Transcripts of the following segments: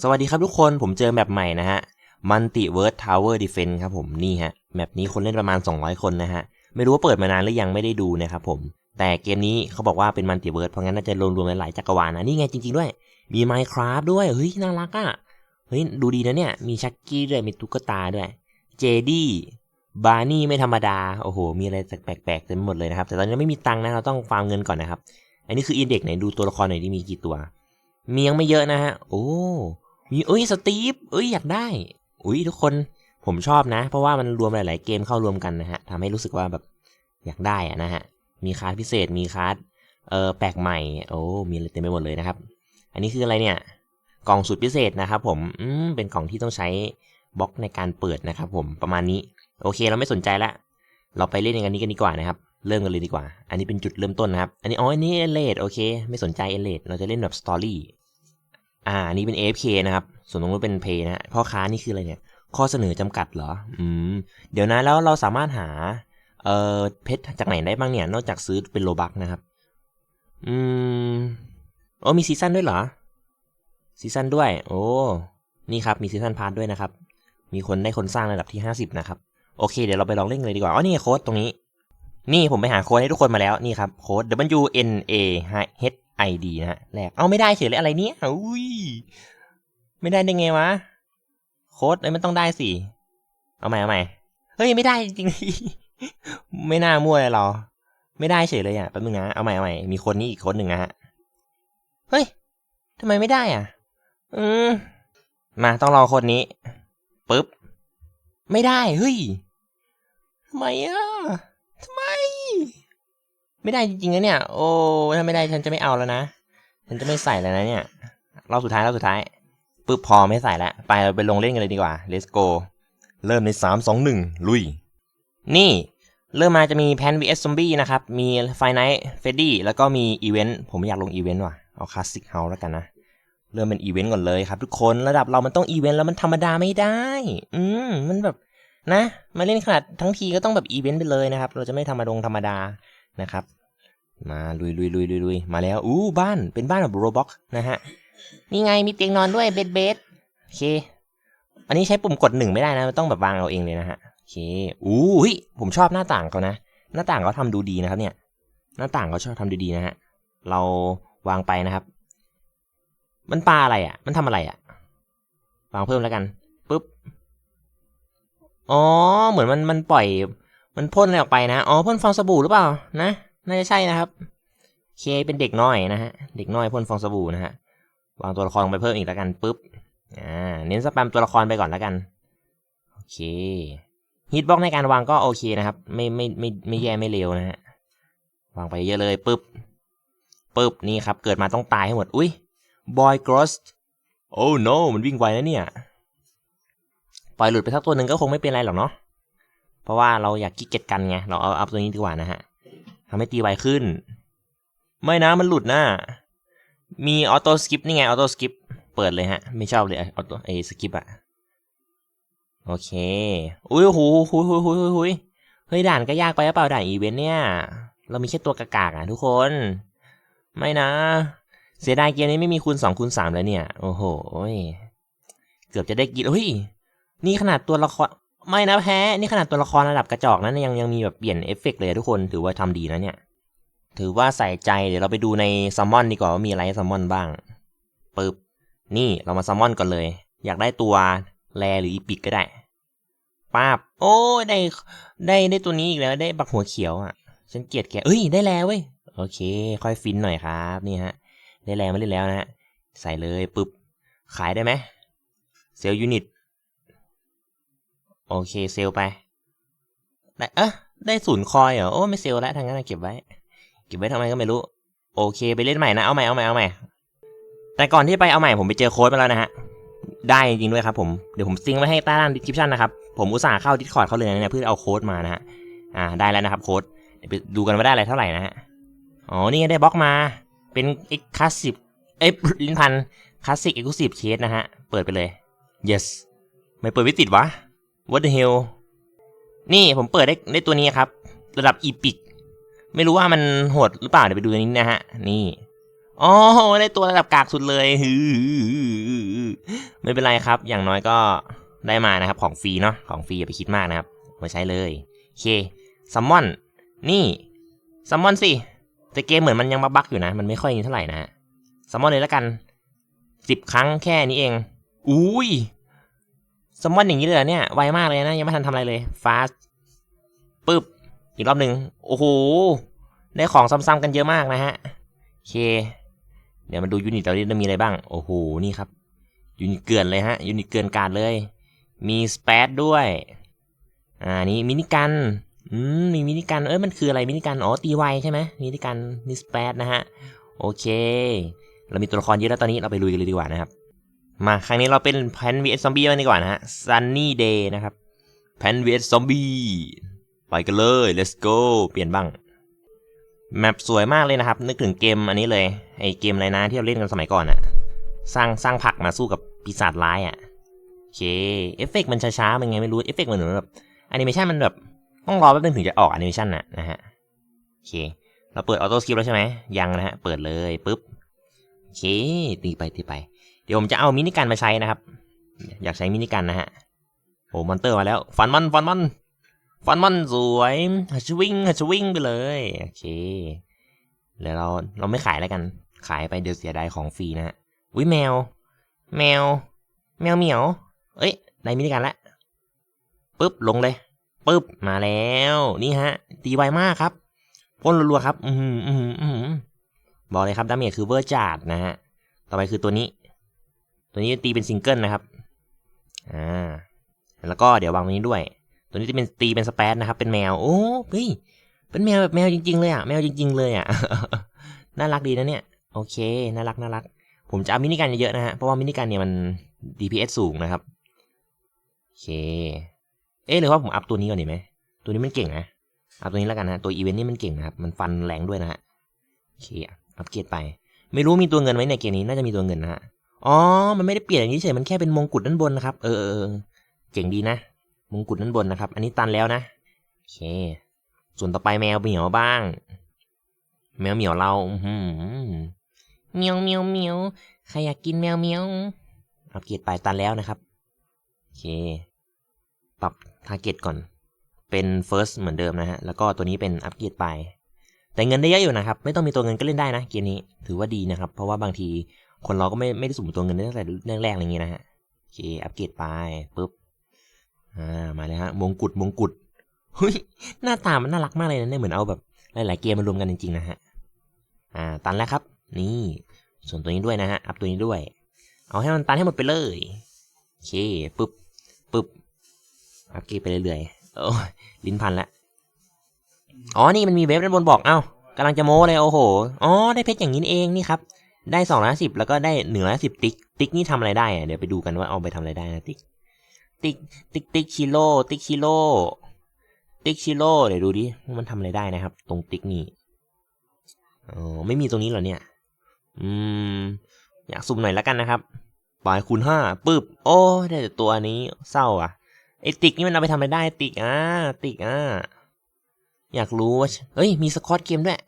สวัสดีครับทุกคนผมเจอแมปใหม่นะฮะ Multiverse Tower Defense ครับผมนี่ฮะแมปนี้คนเล่นประมาณ 200 คนนะฮะ ไม่รู้ว่าเปิดมานานหรือยังไม่ได้ดูนะครับผมแต่เกมนี้เขาบอกว่าเป็น Multiverse เพราะงั้นน่าจะรวมรวมหลายๆจักรวาลนะนี่ไงจริง ๆด้วย มี Minecraft ด้วยเฮ้ยน่ารักอะเฮ้ยดูดีนะเนี่ยมีชักกี้ด้วยมีตุ๊กตาด้วยเจดี้บาร์นี่ไม่ธรรมดาโอ้โห มีอะไรแปลกๆเต็มหมดเลยนะครับแต่ตอนนี้ไม่มีตังค์นะเราต้องฟาร์มเงินก่อนนะครับอันนี้คืออินเด็กไหนดูตัวละครหน่อยที่มีกี่ตัว มียังไม่เยอะนะฮะ โอ้ มีเอ้ยสตีฟเอ้ยอยากได้ อุ้ยทุกคนผมชอบนะ เพราะว่ามันรวมหลาย ๆ เกมเข้ารวมกันนะฮะทำให้รู้สึกว่าแบบอยากได้อะนะฮะ มีคาร์ดพิเศษ มีคาร์ดเออแปลกใหม่ โอ้ มีอะไรเต็มไปหมดเลยนะครับ อันนี้คืออะไรเนี่ย กล่องสุดพิเศษนะครับผม อืม เป็นกล่องที่ต้องใช้บล็อกในการเปิดนะครับผม ประมาณนี้ โอเค เราไม่สนใจละ เราไปเล่นกันนี้กันดีกว่านะครับ เริ่มกันเลยดีกว่า อันนี้เป็นจุดเริ่มต้นนะครับ อันนี้อ๋ออันนี้เอเลดโอเค ไม่สนใจเอเลดเราจะเล่นแบบสตอรี่ อ่านี่เป็น AFK นะครับ ส่วนตรงนู้นเป็น Pay นะฮะพ่อค้านี่คืออะไรเนี่ย ข้อเสนอจำกัดเหรอ อืม เดี๋ยวนะแล้วเราสามารถหา เอ่อเพชรจากไหนได้บ้างเนี่ย นอกจากซื้อเป็นโลบักนะครับ อืมโอ้มีซีซั่นด้วยเหรอ ซีซั่นด้วย โอ้ นี่ครับ มีซีซั่นพาร์ทด้วยนะครับ มีคนได้คนสร้างระดับที่ 50 นะครับ โอเค เดี๋ยวเราไปลองเล่นเลยดีกว่า อ๋อ นี่โค้ดตรงนี้ นี่ผมไปหาโค้ดให้ทุกคนมาแล้วนี่ครับโค้ด W N A H I D นะฮะแรกเอาไม่ได้เฉยเลยอะไรเนี่ยอุ้ยไม่ได้ได้ไงวะ โค้ดเอ้ยมันต้องได้สิ เอาใหม่เอาใหม่เฮ้ยไม่ได้จริงๆไม่น่ามั่วเลยเรา ไม่ได้เฉยเลยอะแป๊บนึงนะเอาใหม่เอาใหม่มีคนนี้อีกคนหนึ่งนะฮะเฮ้ยทำไมไม่ได้อะ อืมมาต้องรอคนนี้ปึ๊บ ไม่ได้เฮ้ยทำไมอะ ทำไม ไม่ได้จริงๆนะเนี่ย โอ้ถ้าไม่ได้ฉันจะไม่เอาแล้วนะ ฉันจะไม่ใส่แล้วนะเนี่ยรอบสุดท้ายรอบสุดท้ายปึ๊บพอไม่ใส่แล้วไปเราไปลงเล่นกันเลยดีกว่า let's go เริ่มในสามสองหนึ่งลุย นี่เริ่มมาจะมีแพน vs zombie นะครับ มีไฟไนท์เฟดดี้แล้วก็มีอีเวนต์ผมอยากลงอีเวนต์ว่ะ เอาคลาสสิกเฮาแล้วกันนะ เริ่มเป็นอีเวนต์ก่อนเลยครับทุกคนระดับเรามันต้องอีเวนต์แล้วมันธรรมดาไม่ได้ อืมมันแบบ นะ มาเล่นขนาดทั้งทีก็ต้องแบบอีเวนต์ไปเลยนะครับ เราจะไม่ธรรมดงธรรมดานะครับ มาลุยลุยลุยลุยลุยมาแล้ว อู้บ้านเป็นบ้านแบบโรบ็อกนะฮะ นี่ไงมีเตียงนอนด้วยเบดเบดโอเค อันนี้ใช้ปุ่มกดหนึ่งไม่ได้นะต้องแบบวางเอาเองเลยนะฮะโอเค อู้ยผมชอบหน้าต่างเขานะ หน้าต่างเขาทำดูดีนะครับ เนี่ย หน้าต่างเขาชอบทำดูดีนะฮะ เราวางไปนะครับ มันปลาอะไรอะ มันทำอะไรอะ วางเพิ่มแล้วกันปุ๊บ อ๋อ เหมือนมันมันปล่อย มันพ่นอะไรออกไปนะ อ๋อพ่นฟองสบู่หรือเปล่า นะ น่าจะใช่นะครับ เคเป็นเด็กน้อยนะฮะ เด็กน้อยพ่นฟองสบู่นะฮะ วางตัวละครไปเพิ่มอีกแล้วกันปุ๊บ อ่า เน้นสแปมตัวละครไปก่อนแล้วกัน โอเคฮิตบล็อกในการวางก็โอเคนะครับ ไม่ไม่ไม่ไม่แย่ไม่เร็วนะฮะ วางไปเยอะเลยปุ๊บปุ๊บนี่ครับ เกิดมาต้องตายให้หมด อุ้ยบอยกรอสโอ้ no มันวิ่งไวนะเนี่ย ล่อยหลุดไปสักตัวหนึ่งก็คงไม่เป็นไรหรอกเนาะ เพราะว่าเราอยากกิ๊กเก็ตกันไง เราเอาอัพตัวนี้ดีกว่านะฮะทำให้ตีไวขึ้น ไม่นะมันหลุดนะมีออโต้สกิปนี่ไงออโต้สกิปเปิดเลยฮะ ไม่ชอบเลยออโต้ไอสกิปอะโอเค อุ้ยหูหูหูหูหูหูเฮ้ยด่านก็ยากไปหรือเปล่าด่านอีเวนต์เนี่ย เรามีแค่ตัวกากๆอะทุกคน ไม่นะ เสียดายเกมนี้ไม่มีคูณสองคูณสามแล้วเนี่ย โอ้โห เกือบจะได้กินเฮ้ย นี่ขนาดตัวละครไม่นะแพ้ นี่ขนาดตัวละครระดับกระจอกนั้นยังยังมีแบบเปลี่ยนเอฟเฟกต์เลยทุกคนถือว่าทำดีนะเนี่ย ถือว่าใส่ใจเดี๋ยวเราไปดูในซัมมอนดีกว่าว่ามีอะไรซัมมอนบ้างปึ๊บนี่เรามาซัมมอนก่อนเลย อยากได้ตัวแรหรืออีปิกก็ได้ป้าบโอ้ได้ได้ได้ตัวนี้อีกแล้วได้บักหัวเขียวอะ ฉันเกลียดแกเอ้ยได้แล้วเว้ยโอเค ค่อยฟินหน่อยครับนี่ฮะ ได้แล้วมาเล่นแล้วนะฮะใส่เลยปึ๊บขายได้ไหมเซลล์ยูนิต โอเคเซลไปได้เอะได้ศูนย์คอยเหรอ โอ้ไม่เซลแล้วทางนั้นเก็บไว้ เก็บไว้ทำไมก็ไม่รู้ โอเคไปเล่นใหม่นะ เอาใหม่เอาใหม่เอาใหม่ แต่ก่อนที่ไปเอาใหม่ผมไปเจอโค้ดมาแล้วนะฮะ ได้จริงด้วยครับผม เดี๋ยวผมซิงไว้ให้ใต้ล่างดีสคริปชันนะครับ ผมอุตส่าห์เข้าดิสคอร์ดเขาเลยนะเนี่ยเพื่อเอาโค้ดมานะฮะ อ่าได้แล้วนะครับโค้ด เดี๋ยวไปดูกันว่าได้อะไรเท่าไหร่นะฮะ อ๋อนี่ไงได้บล็อกมา เป็นเอ็กคลาสสิบเอ้ยลิ้นพันคลาสสิกเอ็กซ์คลูซีฟเคสนะฮะ เปิดไปเลย yes ไม่เปิดไม่ติดวะ what the hell นี่ผมเปิดได้ได้ตัวนี้ครับ ระดับอีพิก ไม่รู้ว่ามันโหดหรือเปล่า เดี๋ยวไปดูอันนี้นะฮะ นี่อ๋อได้ตัวระดับกากสุดเลยฮือไม่เป็นไรครับ อย่างน้อยก็ได้มานะครับ ของฟรีเนาะของฟรีอย่าไปคิดมากนะครับมาใช้เลยโอเคซัมมอนนี่ซัมมอนสิแต่เกมเหมือนมันยังบักๆอยู่นะ มันไม่ค่อยเท่าไหร่นะฮะซัมมอนเลยแล้วกันสิบครั้งแค่นี้เอง อุ้ย ซัมมอนอย่างนี้เลยเนี่ย ไวมากเลยนะ ยังไม่ทันทำอะไรเลย ฟาสปึ๊บ อีกรอบหนึ่งโอ้โห ได้ของซ้ำๆกันเยอะมากนะฮะ โอเค เดี๋ยวมาดูยูนิตเราดิมีอะไรบ้าง โอ้โห นี่ครับ ยูนิตเกินเลยฮะ ยูนิตเกินการเลย มีสเปซด้วย อ่า นี่มินิกัน อืม มีมินิกัน เอ้ย มันคืออะไร มินิกัน อ๋อ ตีไวใช่ไหมมินิกันนี่สเปซนะฮะ โอเค เรามีตัวละครเยอะแล้วตอนนี้เราไปลุยกันเลยดีกว่านะครับ มาครั้งนี้เราเป็นแพนวีเอสซอมบี้กันดีกว่านะฮะ Sunny Day นะครับแพนวีเอสซอมบี้ไปกันเลย let's go เปลี่ยนบ้าง แมปสวยมากเลยนะครับ นึกถึงเกมอันนี้เลย ไอเกมอะไรนะที่เราเล่นกันสมัยก่อนอะสร้างสร้างผักมาสู้กับปีศาจร้ายอะโอเค เอฟเฟกต์มันช้าๆมันไงไม่รู้ เอฟเฟกต์มันเหมือนแบบแอนิเมชันมันแบบต้องรอแป๊บนึงถึงจะออกแอนิเมชันน่ะนะฮะ โอเค เราเปิดออโต้สกิปแล้วใช่ไหมยังนะฮะ เปิดเลยปุ๊บ โอเค ตีไปตีไป เดี๋ยวผมจะเอามินิกันมาใช้นะครับ อยากใช้มินิกันนะฮะโอ้มอนเตอร์มาแล้ว ฟันมันฟันมันฟันมันสวยฮัชวิ่งฮัชวิ่งไปเลยโอเคแล้วเราเราไม่ขายแล้วกัน ขายไปเดี๋ยวเสียดายของฟรีนะฮะอุ้ยแมว แมว แมวเหมียว เอ้ยได้มินิกันแล้วปุ๊บลงเลยปุ๊บมาแล้วนี่ฮะ ตีไวมากครับพ่นรัวๆครับ อืมอืมอืมบอกเลยครับดาเมจคือเวอร์จัดนะฮะ ต่อไปคือตัวนี้ ตัวนี้ตีเป็นซิงเกิลนะครับอ่าแล้วก็เดี๋ยววางตัวนี้ด้วย ตัวนี้จะเป็นตีเป็นสเปซนะครับ เป็นแมวโอ้เฮ้ยเป็นแมวแบบแมวจริง ๆ เลยอะแมวจริง ๆ เลยอะน่ารักดีนะเนี่ยโอเคน่ารักน่ารัก ผมจะเอามินิกันเยอะๆนะฮะเพราะว่ามินิกันเนี่ยมัน DPS สูงนะครับโอเค เอ๊ะหรือว่าผมอัพตัวนี้ก่อนดีไหมตัวนี้มันเก่งนะอัพตัวนี้แล้วกันนะตัวอีเวนต์นี่มันเก่งนะครับมันฟันแรงด้วยนะฮะโอเคอัพเกียรไป ไม่รู้มีตัวเงินไหมในเกมนี้น่าจะมีตัวเงินนะฮะ อ๋อ มันไม่ได้เปลี่ยนอย่างนี้เฉย มันแค่เป็นมงกุฎด้านบนนะครับ เออเออเจ๋งดีนะ มงกุฎด้านบนนะครับ อันนี้ตันแล้วนะ โอเค ส่วนต่อไปแมวเหมียวบ้าง แมวเหมียวเราอืเมียวเมียวเมียวใครอยากกินแมวเมียวอัปเกรดไปตันแล้วนะครับ โอเค ปรับทาร์เก็ตก่อน เป็น first เหมือนเดิมนะฮะ แล้วก็ตัวนี้เป็นอัปเกรดไป แต่เงินได้เยอะอยู่นะครับ ไม่ต้องมีตัวเงินก็เล่นได้นะเกมนี้ ถือว่าดีนะครับ เพราะว่าบางที คนเราก็ไม่ไม่ได้สุ่มตัวเงินตั้งแต่เรื่องแรกอะไรอย่างงี้นะฮะโอเคอัปเกรดไปปุ๊บอ่ามาเลยฮะมงกุฎมงกุฎเฮ้ยหน้าตามันน่ารักมากเลยนะเนี่ยเหมือนเอาแบบหลาย ๆ เกมมารวมกันจริง ๆ นะฮะอ่าตันแล้วครับ นี่ส่วนตัวนี้ด้วยนะฮะอัพตัวนี้ด้วย เอาให้มันตันให้หมดไปเลยโอเคปึ๊บปึ๊บอัพเกรดไปเรื่อยๆโอ้ลิ้นพันละอ๋อนี่มันมีเว็บด้านบนบอกเอ้ากำลังจะโม้เลยโอ้โห อ๋อ ได้เพชรอย่างนี้เองนี่ครับ ได้สองร้อยสิบแล้วก็ได้หนึ่งร้อยสิบติ๊ก ติ๊กนี่ทำอะไรได้อะเดี๋ยวไปดูกันว่าเอาไปทำอะไรได้นะติ๊ก ติ๊ก ติ๊กติ๊กชิโร่ติ๊กชิโร่ติ๊กชิโร่เดี๋ยวดูดิมันทำอะไรได้นะครับ ตรงติ๊กนี่อ๋อไม่มีตรงนี้เหรอเนี่ย อืม อยากสุ่มหน่อยแล้วกันนะครับปล่อยคูณห้าปึ๊บ โอ้ได้แต่ตัวนี้เศร้าอะไอติ๊กนี่มันเอาไปทำอะไรได้ติ๊กอ่าติ๊กอ่าอยากรู้ว่าเฮ้ยมีสกอตเกมด้วย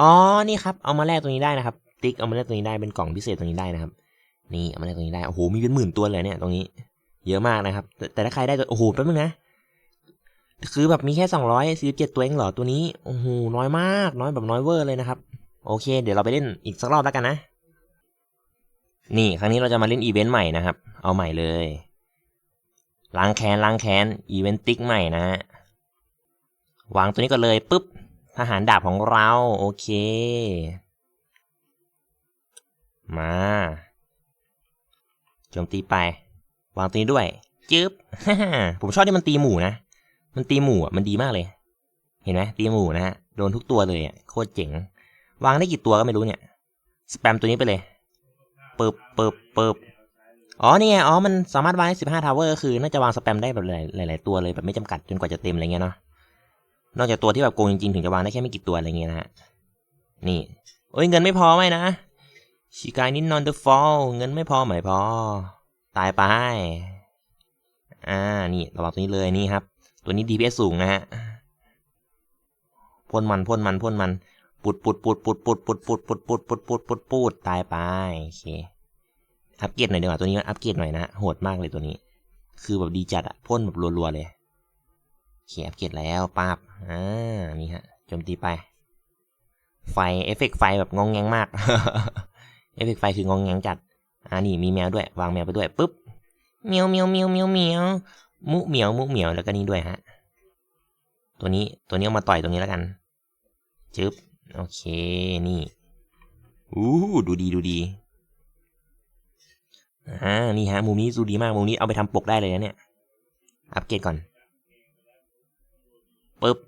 อ๋อ นี่ครับ เอามาแลกตรงนี้ได้นะครับ ติ๊กเอามาแลกตรงนี้ได้ เป็นกล่องพิเศษตรงนี้ได้นะครับ นี่เอามาแลกตรงนี้ได้ โอ้โห มีเป็นหมื่นตัวเลยเนี่ยตรงนี้ เยอะมากนะครับแต่แต่ถ้าใครได้ตัวโอ้โห แป๊บนึงนะ คือแบบมีแค่สองร้อยสี่เจ็ดตัวเองเหรอ ตัวนี้ โอ้โห น้อยมาก น้อยแบบน้อยเวอร์เลยนะครับ โอเค เดี๋ยวเราไปเล่นอีกสักรอบแล้วกันนะ นี่ครั้งนี้เราจะมาเล่นอีเวนต์ใหม่นะครับ เอาใหม่เลย ล้างแค้นล้างแค้น อีเวนต์ติ๊กใหม่นะฮะ วางตัวนี้ก่อนเลยปุ๊บ ทหารดาบของเรา โอเค มาโจมตีไป วางตัวนี้ด้วย จึ๊บ ผมชอบที่มันตีหมู่นะ มันตีหมู่อะ มันดีมากเลย เห็นไหมตีหมู่นะฮะ โดนทุกตัวเลยอะ โคตรเจ๋ง วางได้กี่ตัวก็ไม่รู้เนี่ย สแปมตัวนี้ไปเลยเปิบเปิบเปิบอ๋อนี่ไง อ๋อ มันสามารถวางได้สิบห้าทาวเวอร์ คือ น่าจะวางสแปมได้แบบหลายหลายๆตัวเลย แบบไม่จำกัดจนกว่าจะเต็มอะไรเงี้ยเนาะ นอกจากตัวที่แบบโกงจริงๆ ถึงจะวางได้แค่ไม่กี่ตัวอะไรเงี้ยนะฮะ นี่โอ้ยเงินไม่พอไหมนะชิกายนินนอนเดอะฟอลเงินไม่พอไหมพอ ตายไป อ่า นี่ระวังตัวนี้เลยนี่ครับ ตัวนี้ DPS สูงนะฮะ พ่นมันพ่นมันพ่นมัน ปุดปุดปุดปุดปุดปุดปุดปุดปุดปุดปุดปุดปุดตายไป โอเค อัปเกรดหน่อยดีกว่าตัวนี้มันอัปเกรดหน่อยนะฮะโหดมากเลยตัวนี้ คือแบบดีจัดอะพ่นแบบรัวๆเลย เคอัปเกรดแล้วปาบอ่านี่ฮะโจมตีไป ไฟเอฟเฟกต์ไฟแบบงองแงงมากเอฟเฟกต์ไฟคืององแงงจัดอ่านี่มีแมวด้วย วางแมวไปด้วยปุ๊บเมียวเมียวเมียวเมียวเมียวมุเหมียวมุเหมียวแล้วก็นี่ด้วยฮะตัวนี้ตัวนี้เอามาต่อยตรงนี้แล้วกันจึ๊บโอเคนี่อู้ดูดีดูดีอ่านี่ฮะมุมนี้ดูดีมากมุมนี้เอาไปทำปกได้เลยนะเนี่ยอัปเกรดก่อน ปึ๊บ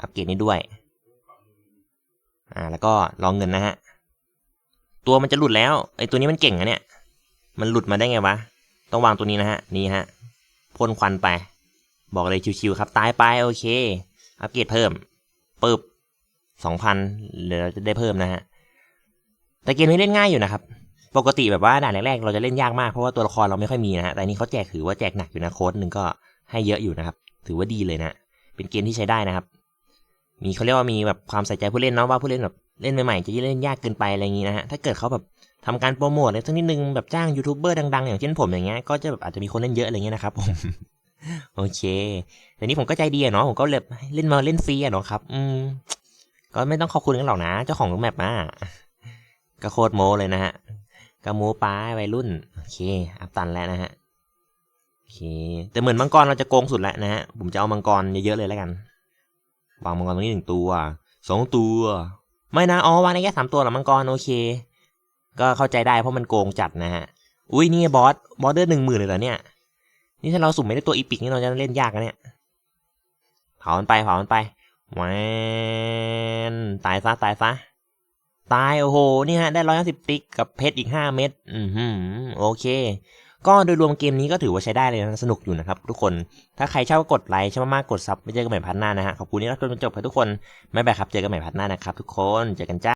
อัปเกรดนี้ด้วย อ่า แล้วก็ลองเงินนะฮะ ตัวมันจะหลุดแล้ว ไอตัวนี้มันเก่งอะเนี่ย มันหลุดมาได้ไงวะ ต้องวางตัวนี้นะฮะ นี่ฮะ พ่นควันไป บอกเลยชิวๆครับ ตายไป โอเค อัปเกรดเพิ่ม ปึ๊บสองพันเดี๋ยวเราจะได้เพิ่มนะฮะ แต่เกมนี้เล่นง่ายอยู่นะครับ ปกติแบบว่าด่านแรกๆเราจะเล่นยากมากเพราะว่าตัวละครเราไม่ค่อยมีนะฮะ แต่นนี้เขาแจกถือว่าแจกหนักอยู่นะโค้ดหนึ่งก็ให้เยอะอยู่นะครับ ถือว่าดีเลยนะ เป็นเกมที่ใช้ได้นะครับ มีเขาเรียกว่ามีแบบความใส่ใจผู้เล่นเนาะว่าผู้เล่นแบบเล่นใหม่ๆจะเล่นยากเกินไปอะไรอย่างนี้นะฮะถ้าเกิดเขาแบบทำการโปรโมทอะไรสักนิดนึงแบบจ้างยูทูบเบอร์ดังๆ อย่างเช่นผมอย่างเงี้ยก็จะแบบอาจจะมีคนเล่นเยอะอะไรเงี้ยนะครับผมโอเคแต่นี้ผมก็ใจดีอะเนาะผมก็เลยเล่นมาเล่นฟรีอะเนาะครับ อืมก็ไม่ต้องขอบคุณกันหรอกนะ เจ้าของแมปมาก็โคตรโมเลยนะฮะกระมูป้าวัยรุ่นโอเค อัพตันแล้วนะฮะ อเค แต่เหมือนมังกรเราจะโกงสุดแล้วนะฮะ ผมจะเอามังกรเยอะๆเลยแล้วกัน วางมังกรตรงนี้หนึ่งตัวสองตัว ไม่นะ อ๋อ วางได้แค่สามตัวหรอมังกร โอเค ก็เข้าใจได้เพราะมันโกงจัดนะฮะ อุ้ยนี่บอส บอสเดอร์หนึ่งหมื่นเลยเหรอเนี่ย นี่ถ้าเราสุ่มไม่ได้ตัวอีพิกนี่เราจะเล่นยากนะเนี่ยเผามันไปเผามันไปแวนตายซะตายซะตายโอ้โห นี่ฮะ ได้ร้อยสิบติ๊กกับเพชรอีกห้าเม็ด อืมโอเค ก็โดยรวมเกมนี้ก็ถือว่าใช้ได้เลยนะสนุกอยู่นะครับทุกคน ถ้าใครชอบก็กดไลค์ชอบมากๆกดซับไม่เจอกันใหม่พันหน้านะฮะ ขอบคุณที่รับชมจนจบครับทุกคน ไม่ไปครับ เจอกันใหม่พันหน้านะครับทุกคน เจอกันจ้า